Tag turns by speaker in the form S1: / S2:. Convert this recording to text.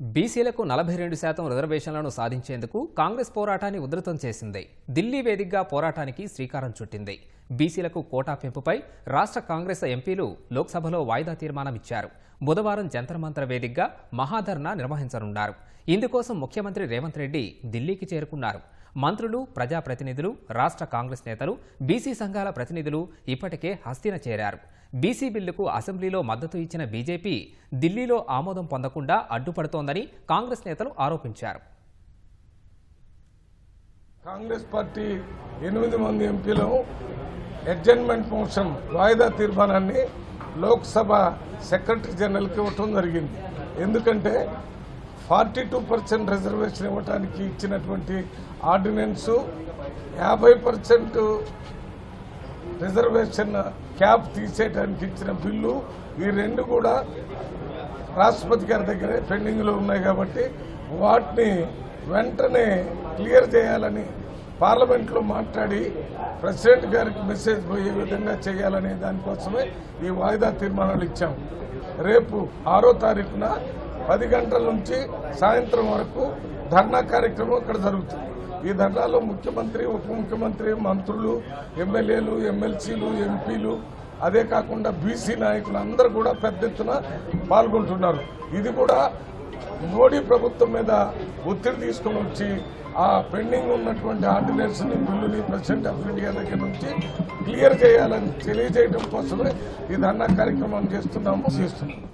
S1: బీసీలకు నలభై రెండు శాతం రిజర్వేషన్లను సాధించేందుకు కాంగ్రెస్ పోరాటాన్ని ఉధృతం చేసింది. ఢిల్లీ వేదికగా పోరాటానికి శ్రీకారం చుట్టింది. బీసీలకు కోటా పెంపుపై రాష్ట్ర కాంగ్రెస్ ఎంపీలు లోక్సభలో వాయిదా తీర్మానం ఇచ్చారు బుధవారం జంతర్మంతర వేదికగా మహాధర్నా నిర్వహించనున్నారు. ఇందుకోసం ముఖ్యమంత్రి రేవంత్ రెడ్డి ఢిల్లీకి చేరుకున్నారు. మంత్రులు ప్రజాప్రతినిధులు రాష్ట్ర కాంగ్రెస్ నేతలు బీసీ సంఘాల ప్రతినిధులు ఇప్పటికే హస్తిన చేరారు. బీసీ బిల్లుకు అసెంబ్లీలో మద్దతు ఇచ్చిన బీజేపీ ఢిల్లీలో ఆమోదం పొందకుండా అడ్డుపడుతోందని కాంగ్రెస్ నేతలు ఆరోపించారు.
S2: కాంగ్రెస్ పార్టీ ఎనిమిది మంది ఎంపీలు అడ్జర్న్మెంట్ మోషన్ వాయిదా తీర్మానాన్ని లోక్సభ సెక్రటరీ జనరల్కి ఇవ్వటం జరిగింది. ఎందుకంటే ఫార్టీ టూ పర్సెంట్ రిజర్వేషన్ ఇవ్వడానికి ఇచ్చినటువంటి ఆర్డినెన్సు యాభై పర్సెంట్ రిజర్వేషన్ క్యాప్ తీసేయడానికి ఇచ్చిన బిల్లు ఈ రెండు కూడా రాష్ట్రపతి గారి దగ్గరే పెండింగ్లో ఉన్నాయి కాబట్టి వాటిని వెంటనే క్లియర్ చేయాలని పార్లమెంట్లో మాట్లాడి ప్రెసిడెంట్ గారికి మెసేజ్ పోయే విధంగా చేయాలనే దానికోసమే ఈ వాయిదా తీర్మానాలు ఇచ్చాం. రేపు ఆరో తారీఖున పది గంటల నుంచి సాయంత్రం వరకు ధర్నా కార్యక్రమం ఇక్కడ జరుగుతుంది. ఈ ధర్నాలో ముఖ్యమంత్రి ఉప ముఖ్యమంత్రి మంత్రులు ఎమ్మెల్యేలు ఎమ్మెల్సీలు ఎంపీలు అదే కాకుండా బీసీ నాయకులు అందరూ కూడా పెద్ద ఎత్తున పాల్గొంటున్నారు. ఇది కూడా మోడీ ప్రభుత్వం మీద ఒత్తిడి తీసుకొని వచ్చి ఆ పెండింగ్ ఉన్నటువంటి ఆర్డినెన్స్ని బిల్లుని ప్రెసిడెంట్ ఆఫ్ ఇండియా దగ్గర నుంచి క్లియర్ చేయాలని తెలియజేయడం కోసమే ఈ ధర్నా కార్యక్రమం చేస్తున్నాము చేస్తున్నాము.